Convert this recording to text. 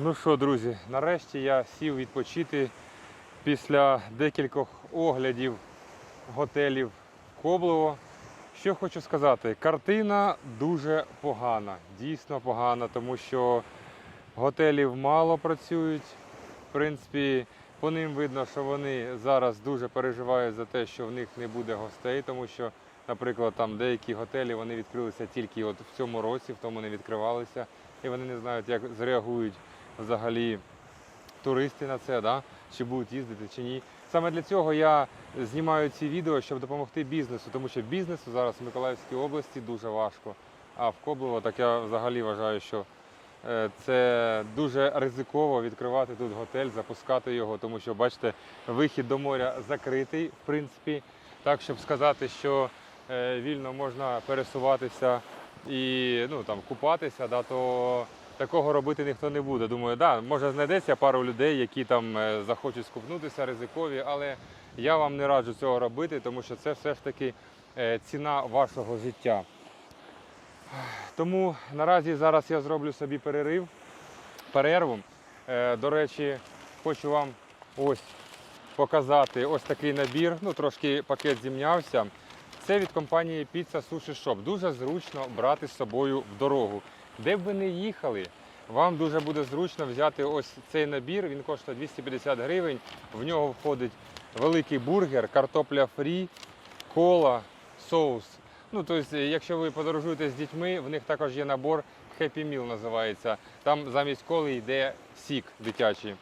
Ну що, друзі, нарешті я сів відпочити після декількох оглядів готелів Коблево. Що хочу сказати, картина дуже погана, дійсно погана, тому що готелів мало працюють. В принципі, по ним видно, що вони зараз дуже переживають за те, що в них не буде гостей, тому що, наприклад, там деякі готелі вони відкрилися тільки от в цьому році, в тому не відкривалися, і вони не знають, як зреагують взагалі туристи на це, да? чи будуть їздити, чи ні. Саме для цього я знімаю ці відео, щоб допомогти бізнесу, тому що бізнесу зараз в Миколаївській області дуже важко. А в Коблево, так я взагалі вважаю, що е, це дуже ризиково відкривати тут готель, запускати його, тому що, бачите, вихід до моря закритий, в принципі. Так, щоб сказати, що е, вільно можна пересуватися і ну, там, купатися, да, то такого робити ніхто не буде. Думаю, да, може знайдеться пару людей, які там е, захочуть скупнутися, ризикові, але я вам не раджу цього робити, тому що це все ж таки е, ціна вашого життя. Тому наразі зараз я зроблю собі перерив, перерву. Е, До речі, хочу вам ось показати ось такий набір. Ну, трошки пакет зімнявся. Це від компанії Pizza Sushi Shop. Дуже зручно брати з собою в дорогу. Де б ви не їхали, вам дуже буде зручно взяти ось цей набір. Він коштує 250 гривень. В нього входить великий бургер, картопля фрі, кола, соус. Ну, тобто, якщо ви подорожуєте з дітьми, в них також є набор Happy Meal називається. Там замість коли йде сік дитячий.